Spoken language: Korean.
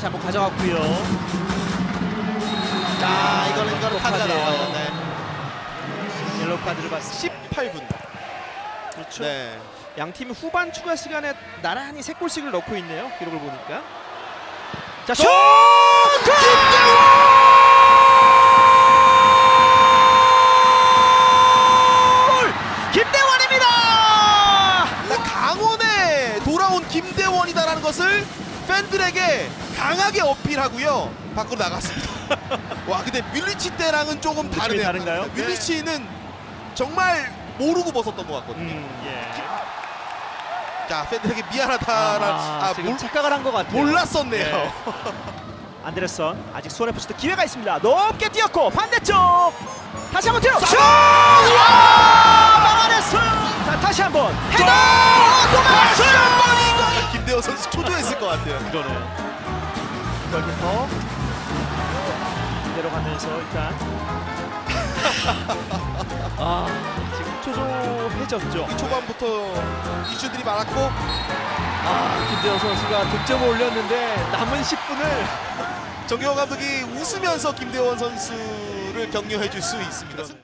다시 한번 가져갔고요. 자, 이거는 이거는 카드가 카드예요. 나와요. 네. 옐로우 카드를 봤습니다. 18분. 그렇죠. 네. 양팀 후반 추가 시간에 나란히 세 골씩을 넣고 있네요. 기록을 보니까. 자, 슛! 골! 김대원입니다. 나 강원에 돌아온 김대원이다라는 것을 팬들에게 강하게 어필하고요. 밖으로 나갔습니다. 와, 근데 밀리치 때랑은 조금 다르네요. 다른가요? 밀리치는 정말 모르고 벗었던 것 같거든요. 음, 예. 자, 팬들에게 미안하다라는 아, 아, 지금 몰, 착각을 한 것 같아요. 몰랐었네요. 네. 안데르선 아직 포스트 기회가 있습니다. 높게 뛰었고 반대쪽 다시 한번 뛰어 슛! 김대원 선수 초조했을 것 같아요. 이거는 골키퍼 이대로 가면서 일단 아 지금 초조해졌죠. 이 초반부터 이슈들이 많았고 아 김대호 선수가 득점을 올렸는데 남은 10분을 정경호 감독이 웃으면서 김대원 선수를 격려해 줄 수 있습니다.